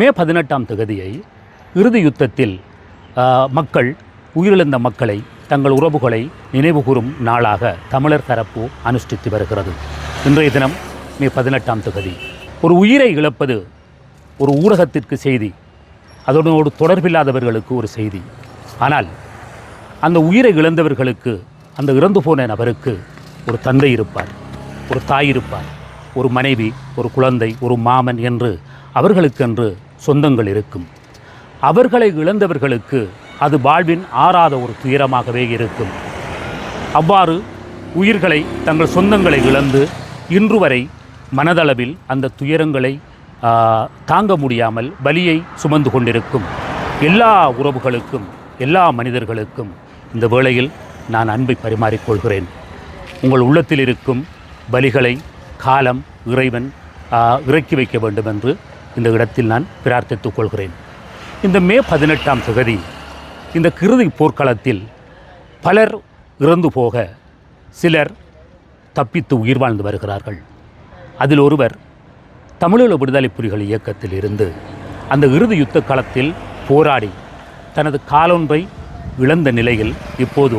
மே பதினெட்டாம் தகுதியை இறுதி யுத்தத்தில் மக்கள் உயிரிழந்த மக்களை தங்கள் உறவுகளை நினைவுகூரும் நாளாக தமிழர் தரப்பு அனுஷ்டித்து வருகிறது. இன்றைய தினம் மே பதினெட்டாம் தகுதி. ஒரு உயிரை இழப்பது ஒரு ஊடகத்திற்கு செய்தி. அதனோடு தொடர்பில்லாதவர்களுக்கு ஒரு செய்தி. ஆனால் அந்த உயிரை இழந்தவர்களுக்கு அந்த இறந்து போன நபருக்கு ஒரு தந்தை இருப்பார் ஒரு தாய் இருப்பார் ஒரு மனைவி ஒரு குழந்தை ஒரு மாமன் என்று அவர்களுக்கென்று சொந்தங்கள் இருக்கும். அவர்களை இழந்தவர்களுக்கு அது வாழ்வின் ஆறாத ஒரு துயரமாகவே இருக்கும். அவ்வாறு உயிர்களை தங்கள் சொந்தங்களை இழந்து இன்று வரை மனதளவில் அந்த துயரங்களை தாங்க முடியாமல் வலியை சுமந்து கொண்டிருக்கும். எல்லா உறவுகளுக்கும் எல்லா மனிதர்களுக்கும் இந்த வேளையில் நான் அன்பை பரிமாறிக்கொள்கிறேன் உங்கள் உள்ளத்தில் இருக்கும் பலிகளை காலம் இறைவன் இறக்கி வைக்க வேண்டும் என்று இந்த இடத்தில் நான் பிரார்த்தித்துக் கொள்கிறேன். இந்த மே பதினெட்டாம் தொகுதி இந்த கிருதி போர்க்களத்தில் பலர் இறந்து போக சிலர் தப்பித்து உயிர் வாழ்ந்து வருகிறார்கள். அதில் ஒருவர் தமிழீழ விடுதலை புலிகள் இயக்கத்தில் இருந்து அந்த இறுதி யுத்த காலத்தில் போராடி தனது காலொன்றை இழந்த நிலையில் இப்போது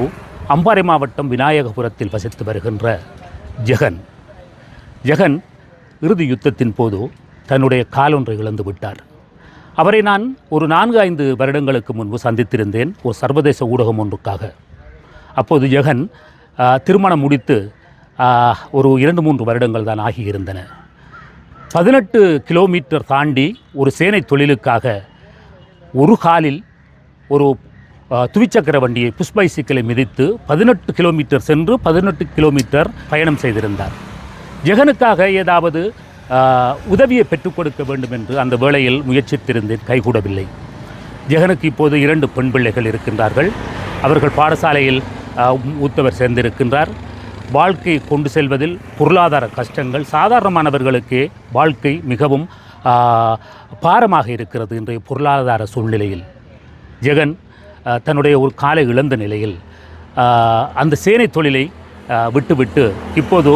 அம்பாறை மாவட்டம் விநாயகபுரத்தில் வசித்து வருகின்ற ஜெகன். ஜெகன் இறுதி யுத்தத்தின் போது தன்னுடைய காலொன்றை இழந்து விட்டார். அவரை நான் ஒரு நான்கு ஐந்து வருடங்களுக்கு முன்பு சந்தித்திருந்தேன் ஒரு சர்வதேச ஊடகம் ஒன்றுக்காக. அப்போது ஜெகன் திருமணம் முடித்து ஒரு இரண்டு மூன்று வருடங்கள் தான் ஆகியிருந்தன. பதினெட்டு கிலோமீட்டர் தாண்டி ஒரு சேனை தொழிலுக்காக ஒரு காலில் ஒரு துவிச்சக்கர வண்டியை புஷ் பைசிக்கிளை மிதித்து பதினெட்டு கிலோமீட்டர் சென்று பதினெட்டு கிலோமீட்டர் பயணம் செய்திருந்தார். ஜெகனுக்காக ஏதாவது உதவியை பெற்றுக் கொடுக்க வேண்டும் என்று அந்த வேளையில் முயற்சித்திருந்தேன். கைகூடவில்லை. ஜெகனுக்கு இப்போது இரண்டு பெண் பிள்ளைகள் இருக்கின்றார்கள். அவர்கள் பாடசாலையில் மூத்தவர் சேர்ந்திருக்கின்றார். வாழ்க்கையை கொண்டு செல்வதில் பொருளாதார கஷ்டங்கள் சாதாரணமானவர்களுக்கே வாழ்க்கை மிகவும் பாரமாக இருக்கிறது இன்றைய பொருளாதார சூழ்நிலையில். ஜெகன் தன்னுடைய ஒரு காலை இழந்த நிலையில் அந்த சேனை தொழிலை விட்டுவிட்டு இப்போது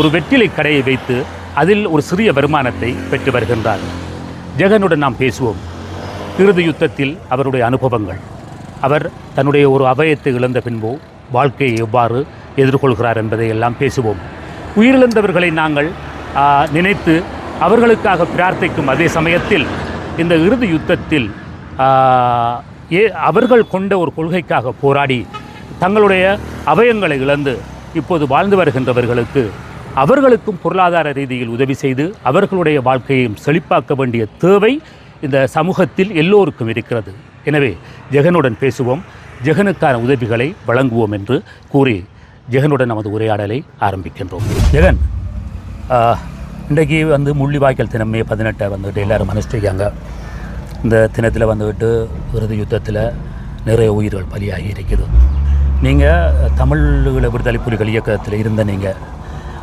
ஒரு வெற்றிலை கடையை வைத்து அதில் ஒரு சிறிய வருமானத்தை பெற்று வருகின்றார். ஜெகனுடன் நாம் பேசுவோம். இறுதி யுத்தத்தில் அவருடைய அனுபவங்கள். அவர் தன்னுடைய ஒரு அபயத்தை இழந்த பின்போ வாழ்க்கையை எவ்வாறு எதிர்கொள்கிறார் என்பதை எல்லாம் பேசுவோம். உயிரிழந்தவர்களை நாங்கள் நினைத்து அவர்களுக்காக பிரார்த்திக்கும் அதே சமயத்தில் இந்த இறுதி யுத்தத்தில் ஏ அவர்கள் கொண்ட ஒரு கொள்கைக்காக போராடி தங்களுடைய அபயங்களை இழந்து இப்போது வாழ்ந்து வருகின்றவர்களுக்கு அவர்களுக்கும் பொருளாதார ரீதியில் உதவி செய்து அவர்களுடைய வாழ்க்கையையும் செழிப்பாக்க வேண்டிய தேவை இந்த சமூகத்தில் எல்லோருக்கும் இருக்கிறது. எனவே ஜெகனுடன் பேசுவோம். ஜெகனுக்கான உதவிகளை வழங்குவோம் என்று கூறி ஜெகனுடன் நமது உரையாடலை ஆரம்பிக்கின்றோம். ஜெகன் இன்றைக்கு வந்து முள்ளிவாய்க்கால் தினம் மே பதினெட்டை வந்துட்டு எல்லாரும் அனுஷ்டிக்காங்க இந்த தினத்தில் வந்துவிட்டு விருது யுத்தத்தில் நிறைய உயிர்கள் பலியாகி இருக்குது நீங்கள் தமிழ் விடுதலை புலிகள் இயக்கத்தில் இருந்த நீங்கள்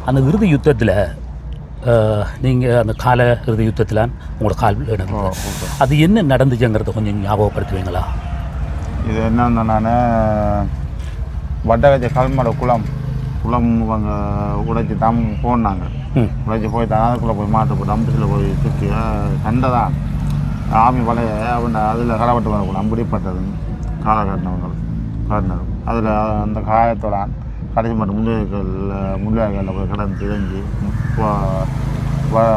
அந்த இறுதி யுத்தத்தில் நீங்கள் அந்த கால இறுதி யுத்தத்தில் உங்களோட கால் நடந்தது அது என்ன நடந்துச்சுங்கிறத கொஞ்சம் ஞாபகப்படுத்துவீங்களா? இது என்னன்னா நான் வட்டகஜ கல்மட குளம் குளம் அவங்க உடைச்சி தான் போனாங்க. உடைச்சி போய் தான் அதுக்குள்ளே போய் மாட்டு போட்டு அம்புசில் போய் சுற்றி சண்டை தான் ஆமி வலைய அவன் அதில் களவட்டு வரக்கூடாது அம்பிடிப்பட்டது காலை காட்டினவங்க காட்டினது. அதில் அந்த காயத்தோட கடைசி மட்டும் முள்ளிவாய்க்கால் முள்ளிவாய்க்காலில் போய் கடந்து தெரிஞ்சு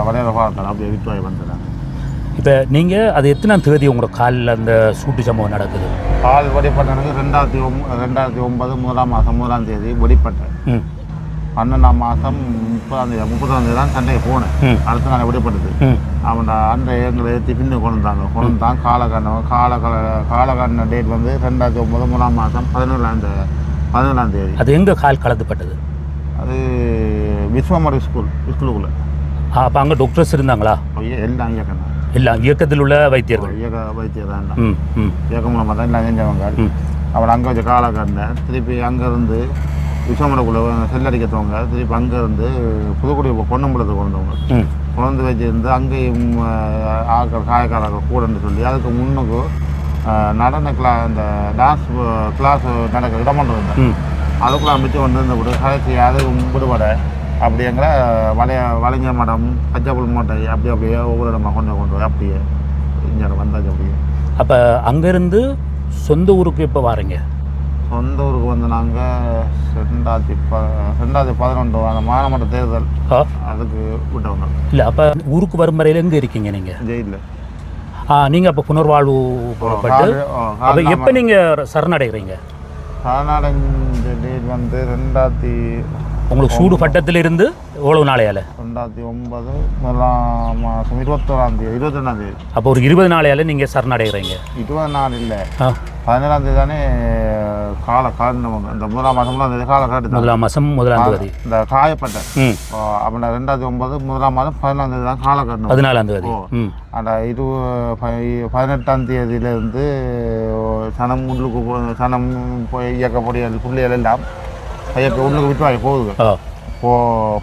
வளையல பார்க்கலாம் அப்படியே விட்டுவாய் வந்துடுறாங்க இப்போ நீங்கள் அது எத்தனாம் தேதி உங்களோட காலில் அந்த சூட்டு சம்பவம் நடக்குது? கால் வெடிப்பட்டனுக்கு ரெண்டாயிரத்தி ஒம் ரெண்டாயிரத்தி ஒன்பது முதலாம் மாதம் முதலாம் தேதி வெடிப்பட்டேன் பன்னெண்டாம் மாதம் முப்பதாம் தேதி முப்பதாம் தேதி தான் சண்டைக்கு போனேன். அடுத்த நாள் வெடிப்பட்டது. அவன் அன்றை எங்களை ஏற்றி பின்னு கொண்டு வந்தாங்க கொண்டு வந்தான் காலகண்ணம் கால காலகண்ண டேட் வந்து ரெண்டாயிரத்தி ஒம்பது மூணாம் மாதம் பதினேழாம் தே பதினேழாம் தேதி. அது எங்கே கால் கலந்துப்பட்டது அது விஸ்வமரி ஸ்கூல் ஸ்கூலுக்குள்ளே. அப்போ அங்கே டாக்டர்ஸ் இருந்தாங்களா? எல்லாம் இயக்கணும் எல்லாம் இயக்கத்தில் உள்ள வைத்தியர்கள். இயக்க வைத்தியர் தான் ம் ம். இயக்க மூலமாக தான் எல்லாம் செஞ்சவங்க. ம். அவன் அங்கே வச்ச காலக்கண்ணை திருப்பி அங்கேருந்து விஸ்வமடக்குள்ளே செல்லடிக்கத்தவங்க திருப்பி அங்கேருந்து புதுக்குடி பொன்னம்பலத்துக்கு கொண்டவங்க கொண்டு வச்சிருந்து அங்கேயும் ஆஹ், ஆட்கள் காயக்காரர்கள் கூடன்னு சொல்லி அதுக்கு முன்னுக்கு ஆஹ், நடன கிளா இந்த டான்ஸ் கிளாஸ் நடக்கிற இடம் இருந்தேன் அதுக்குள்ள அமைச்சு வந்து இருந்த விடு கடைசி அது விடுபட. அப்படிங்கிற வளைய வளைஞ்ச மடம் பச்சைப்புல் மூட்டை அப்படி அப்படியே ஒவ்வொரு இடமா கொண்டு கொண்டு போய் அப்படியே. இங்கே வந்தாச்சு அப்படி அப்போ அங்கேருந்து சொந்த ஊருக்கு எப்போ வாரீங்க? சொந்த ஊருக்கு வந்து நாங்கள் ரெண்டாயிரத்தி ப ரெண்டாயிரத்தி பதினொன்று அந்த மாநமன்ற தேர்தல். அதுக்கு விட்டவங்க இல்லை அப்போ ஊருக்கு வரும் வரையில் எங்கே இருக்கீங்க நீங்கள் ஜெயிலில் நீங்கள் அப்போ புனர்வாழ்வு புறப்பட்டு அப்போ எப்போ நீங்கள் சரணடைகிறீங்க? கர்நாடக டேட் வந்து ரெண்டாயிரத்தி உங்களுக்கு சூடு பட்டத்திலிருந்து எவ்வளவு நாளையால ரெண்டாயிரத்தி ஒன்பது முதலாம் மாதம் இருபத்தோராம் தேதி இருபத்தி ரெண்டாம் தேதி. அப்போ ஒரு இருபது நாளையால நீங்கள் சரணடைகிறீங்க. இருபது நாள் இல்லை. பதினேழாம் தேதி தானே கால காரணம் இந்த முதலாம் மாதம் முதலாம் தேதி கால காட்டு முதலாம் மாதம் முதலாம் தேதி. இந்த காயப்பட்ட அப்படின்னா ரெண்டாயிரத்தி ஒன்பது முதலாம் மாதம் பதினாலாம் தேதி தான் கால காரணம் பதினாலாம் தேதி. அந்த இரு பதினெட்டாம் தேதியிலேருந்து சனம் உள்ளுக்கு சனம் போய் இயக்கக்கூடிய பிள்ளைகள் எல்லாம் இயக்க உள்ளுக்கு விட்டுவாங்க போகுது போ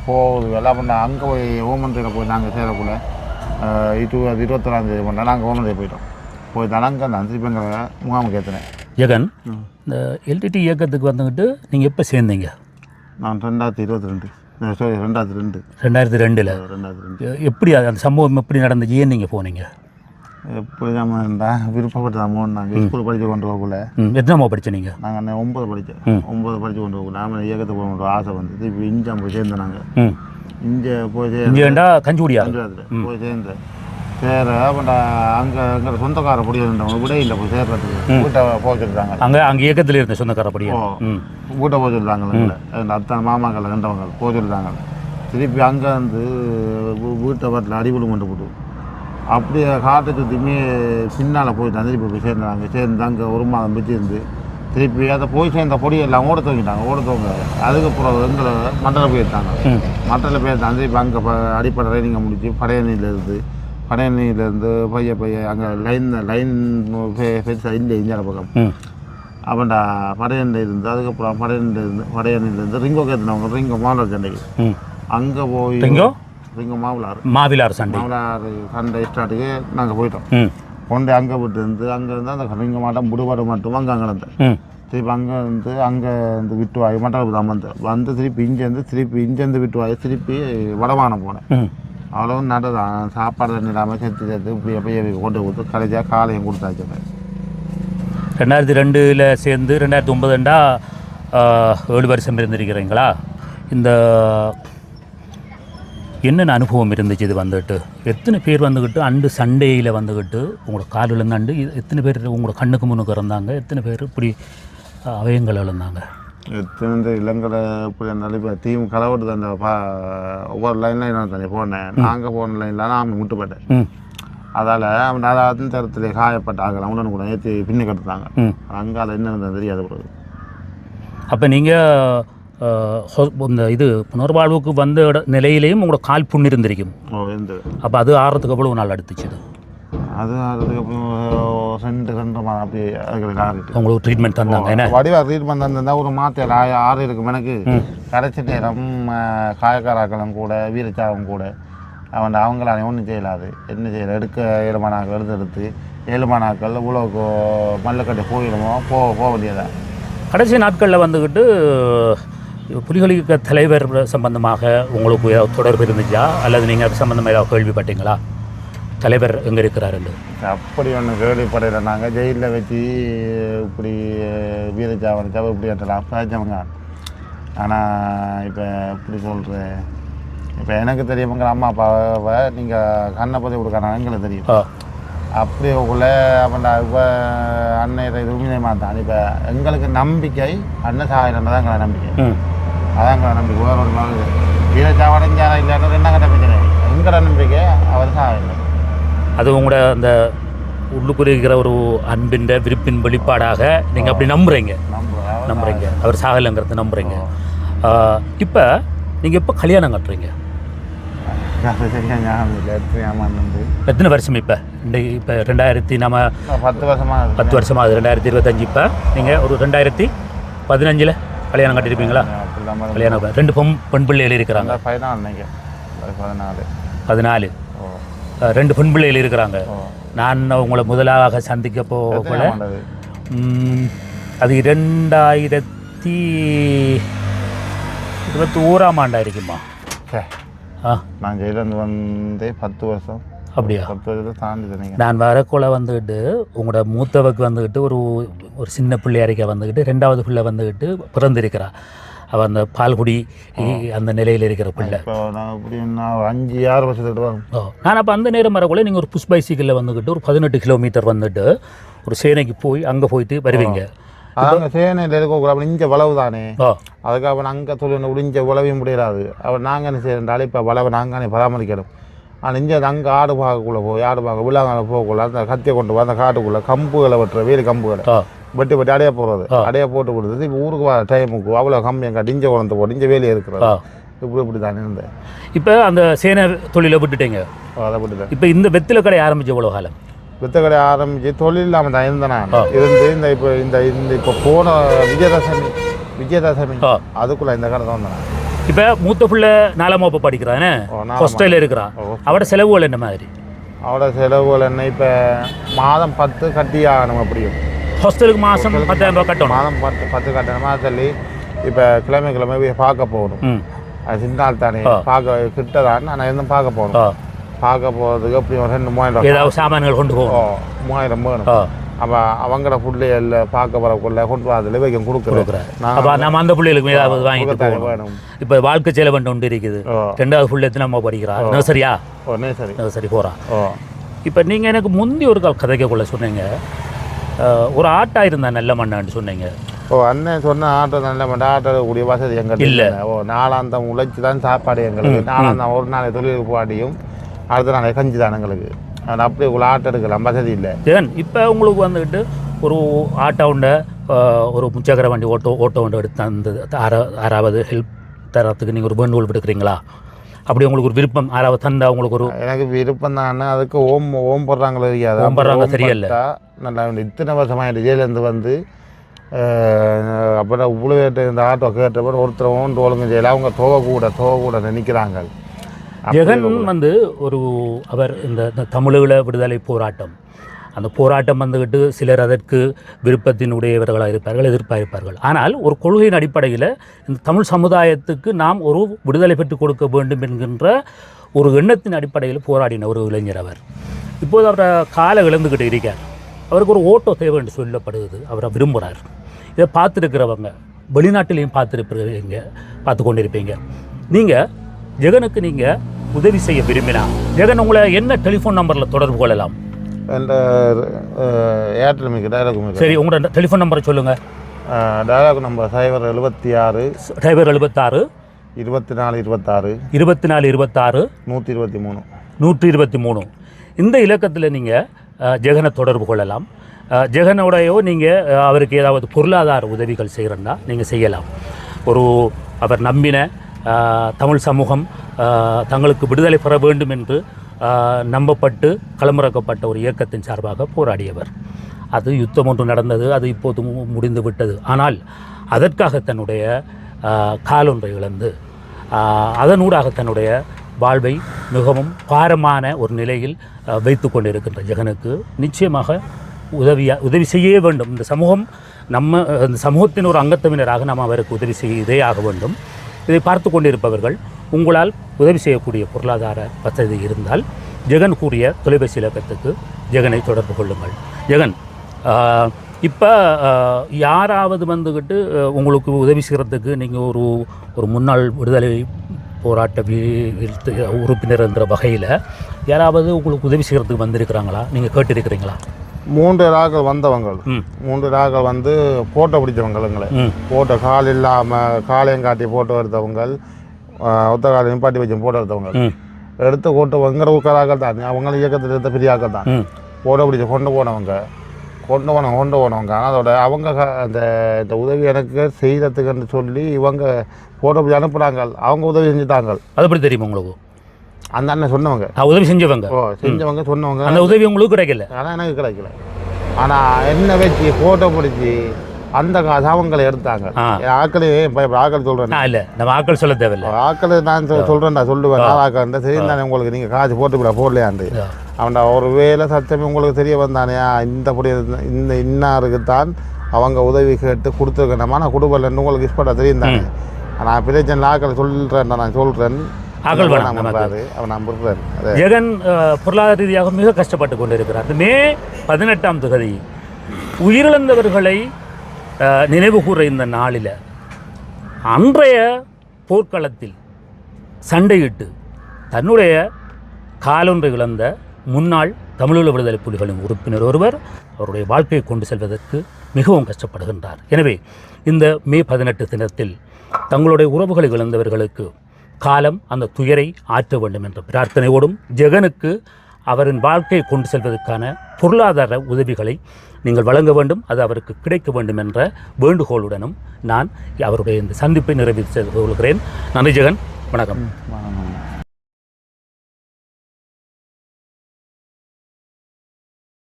போகுது. எல்லாம் பண்ண அங்கே போய் ஓமந்தியில் போய் நாங்கள் சேரக்குள்ள இது அது இருபத்தொராம் தேதி பண்ணால் நாங்கள் ஓமந்தை போயிட்டோம். போய் தனங்க அந்த திருப்பி முகாமுக்கு ஏற்றினேன் ஜெகன் இந்த எல்டிடி இயக்கத்துக்கு வந்துக்கிட்டு நீங்கள் எப்போ சேர்ந்தீங்க? நான் ரெண்டாயிரத்தி இருபத்தி ரெண்டு. ரெண்டாயிரத்தி ரெண்டு. ரெண்டாயிரத்தி ரெண்டில். ரெண்டாயிரத்தி ரெண்டு. எப்படி அது- அந்த சம்பவம் எப்படி நடந்துச்சு? ஏன் நீங்கள் போனீங்க? எப்படி நம்ம விருப்பப்பட்டு போனோம் நாங்கள் ஸ்கூல் படித்து கொண்டு போகக்குள்ள. ம். எத்தனை படிச்ச நீங்கள் நாங்கள் அன்னை ஒன்பது படித்தேன் ம். ஒன்பது படித்து கொண்டு போகக்குள்ள. நாம இயக்கத்துக்கு போகணும் ஒரு ஆசை வந்து இப்போ இங்கே போய் சேர்ந்தோம் நாங்கள் இங்கே போய் சேர்ந்து வேண்டா கஞ்சிகுடியா? பஞ்சாயத்தில் போய் சேர்ந்தேன் சேர அப்போ அங்கே எங்களை சொந்தக்கார பொடி இருந்தவங்க விட இல்லை போய் சேர்றதுக்கு. வீட்டை சொல்லிட்டாங்க அங்கே அங்கே இயக்கத்தில் இருந்த சொந்தக்காரப்படியா ஓ. ம். வீட்டை போக சொல்லிட்டாங்க அத்தனை மாமாக்கள் கண்டவங்க போக சொல்லிட்டாங்க திருப்பி அங்கே வந்து வீட்டை வீட்டில் அடிபடு கொண்டு போட்டு அப்படியே காட்டை சுற்றியுமே பின்னால் போயிட்டாங்க திருப்பி போய் சேர்ந்தாங்க. சேர்ந்து அங்கே ஒரு மாதம் வச்சு இருந்து திருப்பி அதை போய் சேர்ந்த பொடியை எல்லாம் ஓட தூங்கிட்டாங்க ஓட தூங்க அதுக்கப்புறம் எங்களை மண்டல போயிருந்தாங்க ம். மட்டத்தில் போயிருந்தாங்க திருப்பி அங்கே அடிப்படை ட்ரைனிங்கை முடிச்சு படையணியிலேருந்து படையணியிலேருந்து பைய பைய அங்கே லைன் லைன் பெருசாக இல்லை இந்தியாவில் பக்கம். அவன்டா படையண்ட இருந்து அதுக்கப்புறம் படையண்ட இருந்து படையணிலேருந்து ரிங்கோ கேத்தினவங்க ரிங்கோ மாவளர் சண்டைக்கு அங்கே போய் ரிங்கோ? ரிங்கோ மாவளார் மாவிலார் சண்டை மாவளார் சண்டை ஸ்டார்ட்டுக்கு நாங்கள் போயிட்டோம். கொண்டு அங்கே விட்டு இருந்து அங்கே இருந்து அந்த ரிங்க மாட்டம் புடுபாடு மட்டும் அங்கே அங்கே இருந்தேன் திருப்பி அங்கே இருந்து அங்கே இருந்து விட்டு வாய் மட்டல் தான் வந்தேன். வந்து திருப்பி இங்கேருந்து திருப்பி இங்கேருந்து விட்டு வாய் திருப்பி வடமானம் போனேன். அவ்வளோ நடதான் சாப்பாடு தண்ணி இல்லாமல் சேர்த்து சேர்த்து இப்படி அப்படியே கொண்டு கொடுத்து கடைசியாக காலையும் கொடுத்தாச்சு ரெண்டாயிரத்தி ரெண்டில் சேர்ந்து ரெண்டாயிரத்தி ஒன்பதுண்டா ஏழு வருஷம் இருந்திருக்கிறீங்களா? இந்த என்னென்ன அனுபவம் இருந்துச்சு இது வந்துட்டு? எத்தனை பேர் வந்துக்கிட்டு அண்டு சண்டேயில் வந்துக்கிட்டு உங்களோட கால் இழந்தாண்டு இது எத்தனை பேர் உங்களோட கண்ணுக்கு முன்னுக்கு இறந்தாங்க? எத்தனை பேர் இப்படி அவயங்கள் இழந்தாங்க எத்தனை இந்த இளங்கலை இப்படி இருந்தாலும் இப்போ டீம் கலவட்டு அந்த பா ஒவ்வொரு லைன் லைன் தண்ணி போனேன். நாங்கள் போன லைனில் நான் முட்டுப்பட்டேன் அதால் அவன் அதை அந்த இடத்துல காயப்பட்ட ஆகலாம் அவனு கூட ஏற்றி பின்னு கட்டுத்தாங்க ம். அங்கால என்ன தெரியாது பிறகு அப்போ நீங்கள் இந்த இது புனர்வாழ்வுக்கு வந்த நிலையிலையும் உங்களோட கால் புண்ணு இருந்திருக்கும் அப்போ அது ஆறுறதுக்கு எவ்வளவு நாள் அடுத்துச்சு இது? அது ரெண்டு ரெண்டு மாதம் அப்படி உங்களுக்கு ட்ரீட்மெண்ட் தந்தாங்க என்ன வடிவா ட்ரீட்மெண்ட் தந்திருந்தா ஒரு மாத்திரை ஆறு இருக்கும் எனக்கு கடைசி நேரம் காயக்காராக்களும் கூட வீரச்சாவும் கூட அவன் அவங்களால ஒன்றும் செய்யலாது என்ன செய்யல எடுக்க ஏழுமானாக்கள் எடுத்து எடுத்து ஏழுமானாக்கள் இவ்வளோ மல்லக்கட்டை போயிடுமோ போ போக வேண்டியதா கடைசி நாட்களில் வந்துக்கிட்டு புலிகள் இயக்க தலைவர் சம்பந்தமாக உங்களுக்கு ஏதாவது தொடர்பு இருந்துச்சா? அல்லது நீங்கள் அது சம்பந்தமாக ஏதாவது கேள்விப்பட்டீங்களா? தலைவர் எங்கே இருக்கிறாருன்னு அப்படி ஒன்று கேள்விப்படையில நாங்கள் ஜெயிலில் வச்சு இப்படி வீரச்சாவன் சவ இப்படி ஏற்றலாம் பேச்சவங்க ஆனால் இப்போ எப்படி சொல்கிறேன் இப்போ எனக்கு தெரியுமங்க அம்மா அப்பாவை நீங்கள் கண்ணை பற்றி கொடுக்குறாங்க எங்களுக்கு தெரியும். அப்படி உள்ள அவன்டா இப்போ அன்னைய இது உண்மையை மாத்தான் இப்போ எங்களுக்கு நம்பிக்கை அண்ணன் சாயிரம் தான் எங்களை நம்பிக்கை. எங்களை நம்பிக்கை வேறு ஒரு மாதிரி. வீரச்சாவடைஞ்சாரா இல்லைன்னு என்ன கட்ட பிரச்சனை எங்களோட நம்பிக்கை அவர் சாயிரம் அது உங்களோட அந்த உள்ளுக்குள்ள இருக்கிற ஒரு அன்பின் விருப்பின் வெளிப்பாடாக நீங்கள் அப்படி நம்புறீங்க. நம்புறேன். நம்புறீங்க. அவர் சாகலைங்கிறத நம்புறீங்க. இப்போ நீங்கள் எப்போ கல்யாணம் கட்டுறீங்க? எத்தனை வருஷம் இப்போ? இப்போ ரெண்டாயிரத்தி நம்ம பத்து வருஷமாக பத்து வருஷமா அது ரெண்டாயிரத்தி இருபத்தஞ்சு இப்போ நீங்கள் ஒரு ரெண்டாயிரத்தி பதினஞ்சில் கல்யாணம் கட்டியிருப்பீங்களா கல்யாணம் ரெண்டு பொம் பெண் பிள்ளைகள் இருக்கிறாங்க. பதினாலு பதினாலு. ரெண்டு பெண் பிள்ளைகள் இருக்கிறாங்க. நான் உங்களை முதலாக சந்திக்க போகல அது இரண்டாயிரத்தி இருபத்தி ஓராம் ஆண்டா இருக்குமா? நான் ஜெயிலேருந்து வந்தே பத்து வருஷம். அப்படியா? நான் வரக்குள்ள வந்துக்கிட்டு உங்களோட மூத்தவக்கு வந்துக்கிட்டு ஒரு ஒரு சின்ன பிள்ளையாரிக்க வந்துக்கிட்டு ரெண்டாவது பிள்ளை வந்துக்கிட்டு பிறந்திருக்கிறா. அவள் அந்த பால்குடி அந்த நிலையில் இருக்கிற பிள்ளை. அஞ்சு ஆறு வருஷத்துக்கு ஓ. நான் அப்போ அந்த நேரம் வரக்குள்ள நீங்கள் ஒரு புஷ் பைசிக்கிளில் வந்துக்கிட்டு ஒரு பதினெட்டு கிலோமீட்டர் வந்துட்டு ஒரு சேனைக்கு போய் அங்கே போயிட்டு வருவீங்க. அதாங்க சேனையில் இருக்கக்கூடாது இங்கே வளவு தானே. அதுக்கு அவன் அங்கே தொழில் முடிஞ்ச உழவையும் முடியாது அவன் நாங்கள் என்ன செய்யறாலும் இப்போ வளவை நாங்கள் பராமரிக்கணும் ஆனால் இங்கே அங்கே ஆடு பார்க்கக்குள்ளே போய் ஆடு பார்க்க விழாங்கால போகக்குள்ள அந்த கத்தியை கொண்டு போய் அந்த காட்டுக்குள்ளே கம்புகளை வெட்டுற வேலி கம்புகளை. வெட்டி வெட்டி அடைய போடுறது. அடைய போட்டு கொடுத்தது இப்போ ஊருக்கு வர டைமுக்கு அவ்வளோ கம்மியாக காட்டி இஞ்ச குழந்தை போட்டு இஞ்ச வேலி இருக்கிறது இப்படி இப்படி தான் இருந்தேன். இப்போ அந்த சேனை தொழிலை விட்டுட்டீங்க? அதை விட்டு தான் இப்போ இந்த வெத்தில கடை ஆரம்பிச்ச எவ்வளோ காலம்? வித்த கடை ஆரம்பித்து தொழில் இல்லாமல் தான் இருந்தேன் நான். இருந்து இந்த இப்போ இந்த இந்த இப்போ போன விஜயதசமி விஜயதசமி. அதுக்குள்ளே இந்த கடை தான் வந்தேன் இப்போ மூத்த பிள்ளை நாலாம் வகுப்பு படிக்கிறானே ஹாஸ்டலில் இருக்கிறான். அவட செலவுகள் என்ன மாதிரி? அவட செலவுகள் என்ன? இப்போ மாதம் பத்து கட்டி ஆகணும் அப்படியும். ஹாஸ்டலுக்கு மாதம் பத்தாயிரம் ரூபாய் கட்டணும். மாதம் பத்து பத்து கட்டணமாக சொல்லி இப்போ கிழமை கிழமை போய் பார்க்க போகணும். அது சின்னால் தானே. பார்க்க கிட்ட தான் நான் இருந்தும் பார்க்க போகணும். பார்க்க போகிறதுக்கு அப்படி ஒரு ரெண்டு மூவாயிரம். ஏதாவது சாமான்கள் கொண்டு போகும் மூவாயிரம் வேணும். அப்போ அவங்களோட புள்ளையில் பார்க்க வரக்குள்ள கொண்டு வரதுல வைக்க கொடுக்குறேன். கொடுக்குறேன். நான் அப்போ நம்ம அந்த பிள்ளைகளுக்கு ஏதாவது வாங்கிட்டு போகணும். வேணும். இப்போ வாழ்க்கை செலவண்டு ஒன்று இருக்குது? ரெண்டாவது புள்ள நம்ம படிக்கிறா? நர்சரியா நர்சரி போகிறா ஓ இப்போ நீங்கள் எனக்கு முந்தி ஒரு கதைக்கக்குள்ள சொன்னீங்க. ஒரு ஆட்டா இருந்தா நல்ல மண்ணான்னு சொன்னீங்க. ஓ அண்ணன் சொன்ன ஆட்டோ நல்ல மாட்டேன் ஆட்டோ கூடிய வசதி எங்கிட்ட இல்ல. ஓ நாலாந்தம் உழைச்சி தான் சாப்பாடு எங்களுக்கு. நாலாந்தம் ஒரு நாளை தொழிலுக்கு போகாட்டியும் அடுத்த நாளை கஞ்சி தான் எங்களுக்கு. அது அப்படியே உள்ள ஆட்டோ எடுக்கலாம். வசதி இல்லை. ஜெகன் இப்போ உங்களுக்கு வந்துக்கிட்டு ஒரு ஆட்டோ உண்டை ஒரு முச்சக்கர வண்டி ஓட்டோ ஓட்டோ ஒன்று எடுத்து அந்த ஆறா ஆறாவது ஹெல்ப் தரத்துக்கு நீங்கள் ஒரு வேண்டுகோள் விடுக்கிறீங்களா? அப்படி உங்களுக்கு ஒரு விருப்பம் ஆறாவது தந்தா உங்களுக்கு ஒரு எனக்கு விருப்பம் தான் அதுக்கு ஓம் ஓம் போடுறாங்களோ தெரியாது ஓம் போடுறாங்க. போட்டா நல்லா இத்தனை வருஷமாயிட்டு ஜெயிலேருந்து வந்து அப்புறம் இவ்வளோ இந்த ஆட்டோ கேட்டப்போ ஒருத்தர் ஓன்று ஒழுங்கு செய்யல அவங்க தோக கூட தோக கூட நிற்கிறாங்க ஜெகன் வந்து ஒரு அவர் இந்த இந்த தமிழீழ விடுதலை போராட்டம் அந்த போராட்டம் வந்துக்கிட்டு சிலர் அதற்கு விருப்பத்தினுடையவர்களாக இருப்பார்கள் எதிர்ப்பாக இருப்பார்கள் ஆனால் ஒரு கொள்கையின் அடிப்படையில் இந்த தமிழ் சமுதாயத்துக்கு நாம் ஒரு விடுதலை பெற்றுக் கொடுக்க வேண்டும் என்கின்ற ஒரு எண்ணத்தின் அடிப்படையில் போராடின ஒரு இளைஞர் அவர். இப்போது அவரை காலை இழந்துக்கிட்டு இருக்கார். அவருக்கு ஒரு ஓட்டோ தேவை என்று சொல்லப்படுது அவரை விரும்புகிறார் இதை பார்த்துருக்கிறவங்க வெளிநாட்டிலையும் பார்த்துருப்பீங்க பார்த்து கொண்டிருப்பீங்க. நீங்கள் ஜெகனுக்கு நீங்கள் உதவி செய்ய விரும்பினா ஜெகன் உங்களை என்ன டெலிஃபோன் நம்பரில் தொடர்பு கொள்ளலாம்? இந்த ஏர்டெல் மிக்க டைலாக் மிக்க சரி உங்களோட டெலிஃபோன் நம்பரை சொல்லுங்கள் டைலாக் நம்பர் சைபர் எழுபத்தி ஆறு டிரைவர் எழுபத்தாறு இருபத்தி நாலு இருபத்தாறு இருபத்தி நாலு இருபத்தாறு நூற்றி இருபத்தி மூணு நூற்றி இருபத்தி மூணு இந்த இலக்கத்தில் நீங்கள் ஜெகனை தொடர்பு கொள்ளலாம். ஜெகனோடையோ நீங்கள் அவருக்கு ஏதாவது பொருளாதார உதவிகள் செய்கிறன்னா நீங்கள் செய்யலாம். ஒரு அவர் நம்பின தமிழ் சமூகம் தங்களுக்கு விடுதலை பெற வேண்டும் என்று நம்பப்பட்டு களமிறக்கப்பட்ட ஒரு இயக்கத்தின் சார்பாக போராடியவர். அது யுத்தம் ஒன்று நடந்தது அது இப்போது முடிந்து விட்டது. ஆனால் அதற்காக தன்னுடைய காலொன்றை இழந்து அதனூடாக தன்னுடைய வாழ்வை மிகவும் பாரமான ஒரு நிலையில் வைத்து கொண்டிருக்கின்ற ஜெகனுக்கு நிச்சயமாக உதவியா உதவி செய்ய வேண்டும். இந்த சமூகம் நம்ம இந்த சமூகத்தின் ஒரு அங்கத்தவினராக நாம் அவருக்கு உதவி செய்தே ஆக வேண்டும். இதை பார்த்து கொண்டிருப்பவர்கள் உங்களால் உதவி செய்யக்கூடிய பொருளாதார வசதி இருந்தால் ஜெகன் கூறிய தொலைபேசி இலக்கத்துக்கு ஜெகனை தொடர்பு கொள்ளுங்கள். ஜெகன் இப்போ யாராவது வந்துக்கிட்டு உங்களுக்கு உதவி செய்கிறதுக்கு நீங்கள் ஒரு ஒரு முன்னாள் விடுதலை போராட்ட வீழ்த்து- உறுப்பினர் என்ற வகையில் யாராவது உங்களுக்கு உதவி செய்கிறதுக்கு வந்திருக்கிறாங்களா? நீங்கள் கேட்டிருக்கிறீங்களா? மூன்று ராக்கள் வந்தவங்க ம். மூன்று ராக்கள் வந்து ஃபோட்டோ பிடிச்சவங்களுங்களே ம். ஃபோட்டோ கால் இல்லாமல் காலையும் காட்டி ஃபோட்டோ எடுத்தவங்க ஒத்த காலை நிப்பாட்டி வச்சு ஃபோட்டோ எடுத்தவங்க எடுத்து கொண்டு எங்கிற ஊக்கராக்கள் தான். அவங்க இயக்கத்தில் இருந்த பெரிய ஆக்கள் தான். ம். ஃபோட்டோ பிடிச்சி கொண்டு போனவங்க கொண்டு போனவங்க கொண்டு போனவங்க. ஆனால் அதோட அவங்க அந்த இந்த உதவி எனக்கு செய்கிறதுக்குன்னு சொல்லி இவங்க ஃபோட்டோ பிடிச்சி அனுப்புகிறாங்க அவங்க உதவி செஞ்சுட்டாங்க. அது எப்படி தெரியுமா உங்களுக்கு? அந்த அண்ணன் சொன்னவங்க. உதவி செஞ்சவங்க. ஓ செஞ்சவங்க சொன்னவங்க. அந்த உதவி உங்களுக்கு கிடைக்கல? ஆனால் எனக்கு கிடைக்கல. ஆனால் என்ன வச்சு ஃபோட்டோ பிடிச்சி அந்த காசு அவங்களை எடுத்தாங்க. ஆக்களே ஆக்கள் சொல்கிறேன் இல்லை. நம்ம ஆட்கள் சொல்ல தேவையில்லை. ஆக்கள் நான் சொல் சொல்கிறேன்டா சொல்லுவேன். நான் ஆக்கள் சரி தானே உங்களுக்கு நீங்கள் காசு போட்டு விட போடலையாண்டு. அவன்டா ஒரு வேலை சத்தமே உங்களுக்கு தெரிய வந்தானே இந்த படி இந்த இன்னாருக்கு தான் அவங்க உதவி கேட்டு கொடுத்துருக்கணுமா நான் கொடுக்கலன்னு உங்களுக்கு இஷ்பட்டா தெரியும் தானே. நான் பிரச்சனை ஆக்கள் சொல்கிறேன் நான் சொல்கிறேன் அகழ்வனம் நமக்கு ஜெகன் பொருளாதார ரீதியாக மிக கஷ்டப்பட்டு கொண்டிருக்கிறார். மே பதினெட்டாம் தேதி உயிரிழந்தவர்களை அஹ், நினைவுகூர இந்த நாளில் அன்றைய போர்க்களத்தில் சண்டையிட்டு தன்னுடைய காலொன்றை இழந்த முன்னாள் தமிழீழ விடுதலை புலிகளின் உறுப்பினர் ஒருவர் அவருடைய வாழ்க்கையை கொண்டு செல்வதற்கு மிகவும் கஷ்டப்படுகின்றார். எனவே இந்த மே பதினெட்டு தினத்தில் தங்களுடைய உறவுகளை இழந்தவர்களுக்கு காலம் அந்த துயரை ஆற்ற வேண்டும் என்ற பிரார்த்தனையோடும் ஜெகனுக்கு அவரின் வாழ்க்கையை கொண்டு செல்வதற்கான பொருளாதார உதவிகளை நீங்கள் வழங்க வேண்டும். அது அவருக்கு கிடைக்க வேண்டும் என்ற வேண்டுகோளுடனும் நான் அவருடைய இந்த சந்திப்பை நிறைவேற்றி கொள்கிறேன். நன்றி ஜெகன். வணக்கம். வணக்கம்.